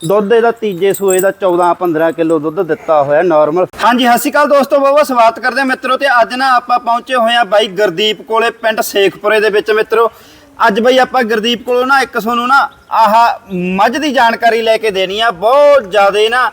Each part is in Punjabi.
ਦੁੱਧ ਇਹਦਾ ਤੀਜੇ ਸੂਏ ਦਾ 14 15 ਕਿਲੋ ਦੁੱਧ ਦਿੱਤਾ ਹੋਇਆ ਨਾਰਮਲ ਹਾਂਜੀ, ਸਤਿ ਸ਼੍ਰੀ ਅਕਾਲ ਦੋਸਤੋ, ਬਹੁਤ ਬਹੁਤ ਸਵਾਗਤ ਕਰਦੇ ਹਾਂ ਮਿੱਤਰੋ ਤੇ ਅੱਜ ਨਾ ਆਪਾਂ ਪਹੁੰਚੇ ਹੋਏ ਆ ਬਾਈ ਗੁਰਦੀਪ ਕੋਲੇ ਪਿੰਡ ਸੇਖਪੁਰੇ ਦੇ ਵਿੱਚ ਮਿੱਤਰੋ। ਅੱਜ ਬਈ ਆਪਾਂ ਗੁਰਦੀਪ ਕੋਲੋਂ ਨਾ ਇੱਕ ਤੁਹਾਨੂੰ ਨਾ ਆਹ ਮੱਝ ਦੀ ਜਾਣਕਾਰੀ ਲੈ ਕੇ ਦੇਣੀ ਆ। ਬਹੁਤ ਜ਼ਿਆਦਾ ਨਾ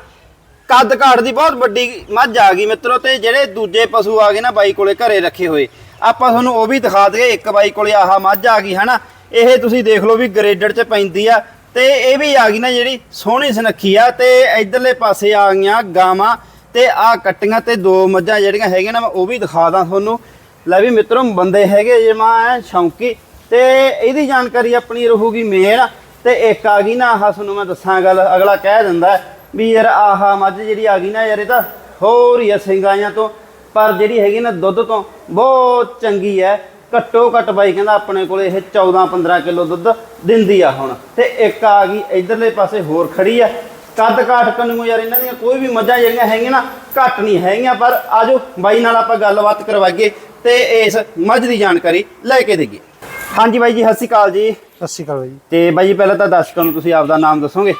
ਕੱਦ ਕਾਠ ਦੀ ਬਹੁਤ ਵੱਡੀ ਮੱਝ ਆ ਗਈ ਮਿੱਤਰੋ ਤੇ ਜਿਹੜੇ ਦੂਜੇ ਪਸ਼ੂ ਆ ਗਏ ਨਾ ਬਾਈ ਕੋਲੇ ਘਰੇ ਰੱਖੇ ਹੋਏ, ਆਪਾਂ ਤੁਹਾਨੂੰ ਉਹ ਵੀ ਦਿਖਾ ਦਈਏ। ਇੱਕ ਬਾਈ ਕੋਲੇ ਆਹ ਮੱਝ ਆ ਗਈ, ਹਨਾ। ਇਹ ਤੁਸੀਂ ਦੇਖ ਲਓ ਵੀ ਗ੍ਰੇਡਡ ਚ ਪੈਂਦੀ ਆ। ਤੇ ਇਹ ਵੀ ਆ ਗਈ ਨਾ ਜਿਹੜੀ ਸੋਹਣੀ ਸੁਨੱਖੀ ਆ ਤੇ ਇਧਰਲੇ ਪਾਸੇ ਆ ਗਈਆਂ ਗਾਵਾਂ ਤੇ ਆ ਕੱਟੀਆਂ ਤੇ ਦੋ ਮੱਝਾਂ ਜਿਹੜੀਆਂ ਹੈਗੀਆਂ ਨਾ, ਮੈਂ ਉਹ ਵੀ ਦਿਖਾ ਦਾਂ ਤੁਹਾਨੂੰ। ਲੈ ਵੀ ਮਿੱਤਰੋ, ਬੰਦੇ ਹੈਗੇ ਜਿਵੇਂ ਸ਼ੌਂਕੀ। ਤੇ ਇਹਦੀ ਜਾਣਕਾਰੀ ਆਪਣੀ ਰਹੂਗੀ ਮੇਨ। ਤੇ ਇੱਕ ਆ ਗਈ ਨਾ, ਆਹ ਤੁਹਾਨੂੰ ਮੈਂ ਦੱਸਾਂ ਗੱਲ, ਅਗਲਾ ਕਹਿ ਦਿੰਦਾ ਵੀ ਯਾਰ ਆਹਾ ਮੱਝ ਜਿਹੜੀ ਆ ਗਈ ਨਾ ਯਾਰ, ਇਹ ਤਾਂ ਹੋਰ ਹੀ ਆ ਸਿੰਘਾਂ ਤੋਂ। ਪਰ ਜਿਹੜੀ ਹੈਗੀ ਨਾ ਦੁੱਧ ਤੋਂ, ਬਹੁਤ ਚੰਗੀ ਹੈ। ਘੱਟੋ ਘੱਟ ਬਾਈ ਕਹਿੰਦਾ ਆਪਣੇ ਕੋਲੇ ਇਹ 14 15 ਕਿਲੋ ਦੁੱਧ ਦਿੰਦੀ ਆ ਹੁਣ। ਤੇ ਇੱਕ ਆ ਗਈ ਇਧਰਲੇ ਪਾਸੇ ਹੋਰ ਖੜੀ ਆ। ਕੱਦ ਕਾਠ ਕੰਨੂ ਯਾਰ ਇਹਨਾਂ ਦੀਆਂ ਕੋਈ ਵੀ ਮੱਝਾਂ ਜਿਹੜੀਆਂ ਹੈਗੀਆਂ ਨਾ ਘੱਟ ਨਹੀਂ ਹੈਗੀਆਂ ਪਰ ਆਜੋ ਬਾਈ ਨਾਲ ਆਪਾਂ ਗੱਲਬਾਤ ਕਰਵਾਈਏ ਤੇ ਇਸ ਮੱਝ ਦੀ ਜਾਣਕਾਰੀ ਲੈ ਕੇ ਦੇਈਏ। ਹਾਂਜੀ ਬਾਈ ਜੀ ਸਤਿ ਸ਼੍ਰੀ ਅਕਾਲ ਜੀ। ਸਤਿ ਸ਼੍ਰੀ ਅਕਾਲ ਜੀ। ਤੇ ਬਾਈ ਜੀ ਪਹਿਲਾਂ ਤਾਂ ਦਰਸ਼ਕਾਂ ਨੂੰ ਤੁਸੀਂ ਆਪਦਾ ਨਾਮ ਦੱਸੋਗੇ?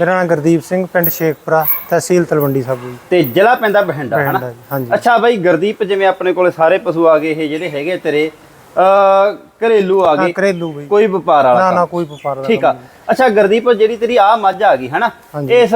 ਮੇਰਾ ਨਾਮ ਗੁਰਦੀਪ ਸਿੰਘ ਪਿੰਡ ਸ਼ੇਖਪੁਰਾ ਤਹਿਸੀਲ ਤਲਵੰਡੀ ਸਾਬੋ ਤੇ ਜ਼ਿਲ੍ਹਾ ਪੈਂਦਾ ਬਠਿੰਡਾ ਹਨਾ। ਅੱਛਾ ਬਾਈ ਗੁਰਦੀਪ ਜਿਵੇਂ ਆਪਣੇ ਕੋਲੇ ਸਾਰੇ ਪਸ਼ੂ ਆ ਗਏ ਇਹ ਜਿਹੜੇ ਹੈਗੇ ਤੇਰੇ ਘਰੇਲੂ ਆ ਹਾਂ ਘਰੇਲੂ ਬਈ। ਕੋਈ ਵਪਾਰ ਵਾਲਾ ਨਾ ਕੰਮ। ਨਾ ਕੋਈ ਵਪਾਰ ਦਾ ਠੀਕ ਆ। ਅੱਛਾ ਗੁਰਦੀਪ ਜਿਹੜੀ ਤੇਰੀ ਆ ਮੱਝ ਆ ਗਈ ਹਨਾ। ਇਸ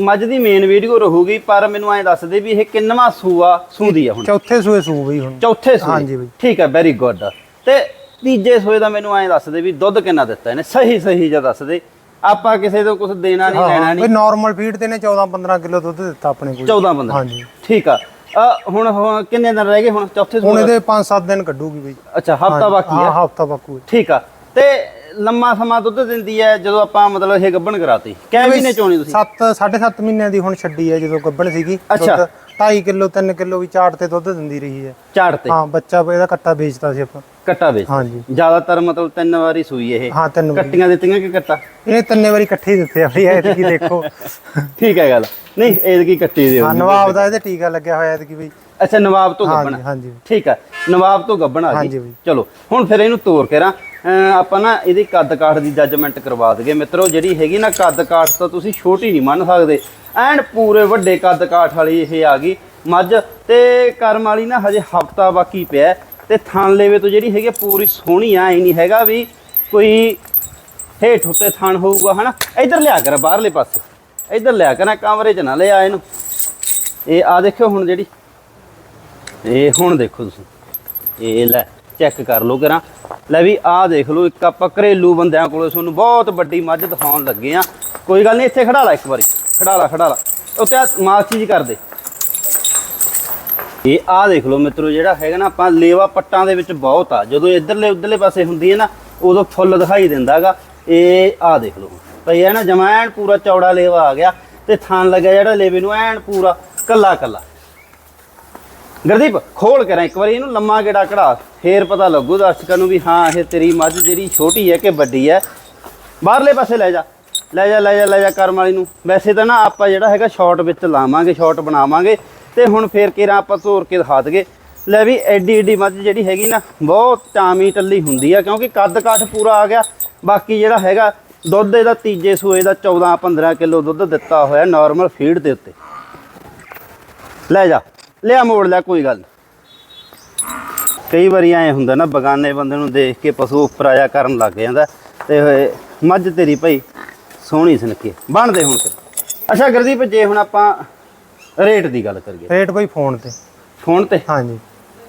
ਮੱਝ ਦੀ ਮੇਨ ਵੀਡੀਓ ਰਹੂਗੀ ਪਰ ਮੈਨੂੰ ਐਂ ਦੱਸ ਦੇ ਵੀ ਇਹ ਕਿੰਨਵਾਂ ਸੂਆ ਸੂਦੀ ਆ ਹੁਣ। ਚੌਥੇ ਸੂਏ ਸੂ ਬਈ ਹੁਣ। ਚੌਥੇ ਸੂਏ। ਹਾਂਜੀ ਬਈ। ਠੀਕ ਆ ਵੈਰੀ ਗੁੱਡ ਤੇ ਤੀਜੇ ਸੂਏ ਦਾ ਮੈਨੂੰ ਐਂ ਦੱਸ ਦੇ ਵੀ ਦੁੱਧ ਕਿੰਨਾ ਦਿੱਤਾ ਇਹਨੇ? ਸਹੀ ਸਹੀ ਜਿਹਾ ਦੱਸ ਦੇ। ਆਪਾਂ ਕਿਸੇ ਤੋਂ ਕੁਝ ਦੇਣਾ ਨਹੀਂ ਲੈਣਾ ਹਾਂ ਨਹੀਂ। ਬਈ ਨਾਰਮਲ ਫੀਡ ਤੇ ਨੇ 14 15 ਕਿਲੋ ਦੁੱਧ ਦਿੱਤਾ ਆਪਣੇ ਕੋਲ। 14 15 ਹਾਂਜੀ। ਠੀਕ ਆ। ਅ, ਹੁਣ ਹੁਣ ਕਿੰਨੇ ਦਿਨ ਰਹਿ ਗਏ ਹੁਣ? ਚੌਥੇ ਹੁਣ ਸੂਏ ਇਹਦੇ 5-7 ਦਿਨ ਕੱਢੂਗੀ ਬਈ। ਅੱਛਾ ਹਫਤਾ ਬਾਕੀ ਹਾਂ? ਆ ਹਫਤਾ ਬਾਕੂ ਹੈ। ਠੀਕ ਆ। ਤੇ ਲੰਮਾ ਸਮਾਂ ਦੁੱਧ ਦਿੰਦੀ ਹੈ ਜਦੋਂ ਆਪਾਂ ਮਤਲਬ ਇਹ ਗੱਭਣ ਕਰਾਤੀ। ਕਿੰਨੇ ਮਹੀਨੇ ਚੋਣੀ ਤੁਸੀਂ? 7 7.5 ਮਹੀਨਿਆਂ ਦੀ ਹੁਣ ਛੱਡੀ ਹੈ ਜਦੋਂ ਗੱਭਣ ਸੀਗੀ। ਅੱਛਾ। 2.5 ਕਿਲੋ 3 ਕਿਲੋ ਵੀ ਚਾਟ ਤੇ ਦੁੱਧ ਦਿੰਦੀ ਰਹੀ ਹੈ। ਝਾੜ ਤੇ? ਹਾਂ ਬੱਚਾ ਇਹਦਾ ਕੱਟਾ ਵੇਚਦਾ ਸੀ ਆਪਾਂ। ਕੱਟਾ ਵੇਚ ਹਾਂਜੀ। ਜ਼ਿਆਦਾਤਰ ਮਤਲਬ ਤਿੰਨ ਵਾਰੀ ਸੂਈ ਇਹ। ਹਾਂ ਤਿੰਨ ਵਾਰੀ। ਕੱਟੀਆਂ ਦਿੱਤੀਆਂ ਕਿ ਕੱਟਾ? ਇਹਨੇ ਤਿੰਨੇ ਵਾਰੀ ਇਕੱਠੇ ਹੀ ਦਿੱਤੇ ਆ ਬਈ ਐਤਕੀ ਦੇਖੋ। ਠੀਕ ਹੈ ਗੱਲ। ਨਹੀਂ ਇਹ ਕੀ ਕੱਟੀ ਦੇ ਹਾਂ ਨਵਾਬ ਦਾ ਇਹਦੇ ਟੀਕਾ ਲੱਗਿਆ ਹੋਇਆ ਐਤਕੀ ਬਈ ਅੱਛਾ ਨਵਾਬ ਤੋਂ ਗੱਭਣ। ਹਾਂਜੀ। ਹਾਂਜੀ ਠੀਕ ਹੈ ਨਵਾਬ ਤੋਂ ਹਾਂਜੀ ਜੀ। ਚਲੋ ਹੁਣ ਫਿਰ ਇਹਨੂੰ ਤੋਰ ਕੇ ਰਾਂ। ਆਪਾਂ ਨਾ ਇਹਦੀ ਕੱਦ ਕਾਠ ਦੀ ਜੱਜਮੈਂਟ ਕਰਵਾ ਦਈਏ ਮਿੱਤਰੋ, ਜਿਹੜੀ ਹੈਗੀ ਨਾ ਕੱਦ ਕਾਠ ਤਾਂ ਤੁਸੀਂ ਛੋਟੀ ਨਹੀਂ ਮੰਨ ਸਕਦੇ। ਐਂਡ ਪੂਰੇ ਵੱਡੇ ਕੱਦ ਕਾਠ ਵਾਲੀ ਇਹ ਆ ਗਈ ਮੱਝ, ਤੇ ਕਰਮ ਵਾਲੀ ਨਾ ਹਜੇ ਹਫਤਾ ਬਾਕੀ ਪਿਆ ਹੈ, ਤੇ ਥਣ ਲੇਵੇ ਤੋਂ ਜਿਹੜੀ ਹੈਗੀ ਆ ਪੂਰੀ ਸੋਹਣੀ ਆ ਐ ਨਹੀਂ ਹੈਗਾ ਵੀ ਕੋਈ ਹੇਠ ਉੱਤੇ ਥਣ ਹੋਊਗਾ, ਹਨਾ? ਇੱਧਰ ਲਿਆ ਕਰ, ਬਾਹਰਲੇ ਪਾਸੇ। ਇੱਧਰ ਲਿਆ ਕਰ ਕਮਰੇ 'ਚ ਨਾ ਲਿਆ ਇਹਨੂੰ। ਇਹ ਆ ਦੇਖਿਓ ਹੁਣ ਜਿਹੜੀ, ਇਹ ਹੁਣ ਦੇਖੋ ਤੁਸੀਂ। ਇਹ ਲੈ। ਚੈੱਕ ਕਰ ਲਓ ਕਰਾਂ। ਲੈ ਵੀ ਆਹ ਦੇਖ ਲਓ, ਇੱਕ ਆਪਾਂ ਘਰੇਲੂ ਬੰਦਿਆਂ ਕੋਲੇ ਤੁਹਾਨੂੰ ਬਹੁਤ ਵੱਡੀ ਮੱਝ ਦਿਖਾਉਣ ਲੱਗੇ ਆ। ਕੋਈ ਗੱਲ ਨਹੀਂ, ਇੱਥੇ ਖੜਾ ਲਾ ਇੱਕ ਵਾਰੀ। ਖੜਾ ਲਾ ਖੜਾ ਲਾ। ਉੱਤੇ ਮਾਸ ਚੀਜ਼ ਕਰ ਦੇ। ਇਹ ਆਹ ਦੇਖ ਲਓ ਮਿੱਤਰੋ, ਜਿਹੜਾ ਹੈਗਾ ਨਾ, ਆਪਾਂ ਲੇਵਾ ਪੱਟਾਂ ਦੇ ਵਿੱਚ ਬਹੁਤ ਆ। ਜਦੋਂ ਇਧਰਲੇ, ਉਧਰਲੇ ਪਾਸੇ ਹੁੰਦੀ ਹੈ ਨਾ, ਉਦੋਂ ਫੁੱਲ ਦਿਖਾਈ ਦਿੰਦਾਗਾ ਇਹ ਆਹ ਦੇਖ ਲਓ। ਭਈ ਇਹ ਨਾ ਜਮੈਣ ਪੂਰਾ ਚੌੜਾ ਲੇਵਾ ਆ ਗਿਆ ਤੇ ਥਾਨ ਲੱਗਿਆ ਜਿਹੜਾ ਲੇਵੇ ਨੂੰ ਐਨ ਪੂਰਾ ਕੱਲਾ ਕੱਲਾ ਗੁਰਦੀਪ, ਖੋਲ ਕਰਾਂ ਇੱਕ ਵਾਰੀ, ਇਹਨੂੰ ਲੰਮਾ ਗੇੜਾ ਕਢਾ। ਫੇਰ ਪਤਾ ਲੱਗੂ ਦਰਸ਼ਕਾਂ ਨੂੰ ਵੀ ਹਾਂ, ਇਹ ਤੇਰੀ ਮੱਝ ਜਿਹੜੀ ਛੋਟੀ ਹੈ ਕਿ ਵੱਡੀ ਹੈ। ਬਾਹਰਲੇ ਪਾਸੇ ਲੈ ਜਾ। ਲੈ ਜਾ ਲੈ ਜਾ ਲੈ ਜਾ ਕਰਮ ਵਾਲੀ ਨੂੰ। ਵੈਸੇ ਤਾਂ ਨਾ ਆਪਾਂ ਜਿਹੜਾ ਹੈਗਾ ਸ਼ਾਰਟ ਵਿੱਚ ਲਾਵਾਂਗੇ ਸ਼ਾਰਟ ਬਣਾਵਾਂਗੇ। ਤੇ ਹੁਣ ਫੇਰ ਕੇਰਾ ਆਪਾਂ ਤੋਰ ਕੇ ਦਿਖਾ ਦਗੇ ਲੈ ਵੀ ਐਡੀ ਐਡੀ ਮੱਝ ਜਿਹੜੀ ਹੈਗੀ ਨਾ, ਬਹੁਤ ਟਾਮੀ ਟੱਲੀ ਹੁੰਦੀ ਆ, ਕਿਉਂਕਿ ਕੱਦ ਕਾਠ ਪੂਰਾ ਆ ਗਿਆ। ਬਾਕੀ ਜਿਹੜਾ ਹੈਗਾ, ਦੁੱਧ ਇਹਦਾ ਤੀਜੇ ਸੂਏ ਦਾ 14 15 ਕਿਲੋ ਦੁੱਧ ਦਿੱਤਾ ਹੋਇਆ ਨਾਰਮਲ ਫੀਡ ਦੇ ਉੱਤੇ। ਲੈ ਜਾ। ਲਿਆ ਮੋੜ ਲੈ ਕੋਈ ਗੱਲ। ਕਈ ਵਾਰੀ ਐ ਹੁੰਦਾ ਨਾ ਬਗਾਨੇ ਬੰਦੇ ਨੂੰ ਦੇਖ ਕੇ ਪਸ਼ੂ ਉੱਪਰ ਆਇਆ ਕਰਨ ਲੱਗ ਜਾਂਦਾ ਤੇ ਹੋਏ ਮੱਝ ਤੇਰੀ ਭਾਈ ਸੋਹਣੀ ਸੁਨੱਖੀ ਬਣਦੇ ਹੁਣ ਤੇ ਅੱਛਾ ਗੁਰਦੀਪ ਜੇ ਹੁਣ ਆਪਾਂ ਰੇਟ ਦੀ ਗੱਲ ਕਰੀਏ। ਰੇਟ ਬਈ ਫੋਨ ਤੇ। ਫੋਨ ਤੇ? ਹਾਂਜੀ।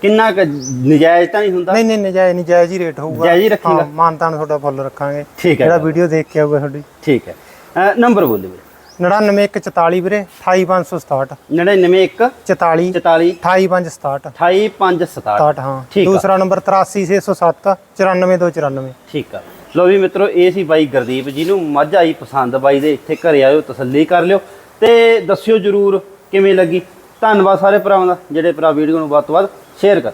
ਕਿੰਨਾ ਕੁ ਨਜਾਇਜ਼ ਤਾਂ ਨਹੀਂ ਹੁੰਦਾ? ਨਹੀਂ ਨਹੀਂ ਨਜਾਇਜ਼ ਨਹੀਂ ਜਾਇਜ਼ ਹੀ ਰੇਟ ਹੋਊਗਾ। ਜਾਇਜ਼ ਹੀ ਰੱਖੇਗਾ? ਮਾਨਤਾਨ ਤੁਹਾਡਾ ਫੁੱਲ ਰੱਖਾਂਗੇ। ਠੀਕ ਹੈ ਜਿਹੜਾ ਵੀਡੀਓ ਦੇਖ ਕੇ ਆਊਗਾ ਤੁਹਾਡੀ। ਠੀਕ ਹੈ। ਨੰਬਰ ਬੋਲੇ ਵੀਰੇ। 99144 ਵੀਰੇ 28567 991 44 44 28567 28567 67 ਹਾਂ। ਦੂਸਰਾ ਨੰਬਰ 83607 94294 ਠੀਕ ਆ। ਲੋ ਵੀ ਮਿੱਤਰੋ ਇਹ ਸੀ ਬਾਈ ਗੁਰਦੀਪ ਜੀ ਨੂੰ ਮੱਝ ਆਈ ਪਸੰਦ। ਬਾਈ ਦੇ ਇੱਥੇ ਘਰੇ ਆਇਓ ਤਸੱਲੀ ਕਰ ਲਿਓ। ਤੇ ਦੱਸਿਓ ਜਰੂਰ ਕਿਵੇਂ ਲੱਗੀ। ਧੰਨਵਾਦ ਸਾਰੇ ਭਰਾਵਾਂ ਦਾ ਜਿਹੜੇ ਭਰਾ ਵੀਡੀਓ ਨੂੰ ਵੱਧ ਤੋਂ ਵੱਧ ਸ਼ੇਅਰ ਕਰ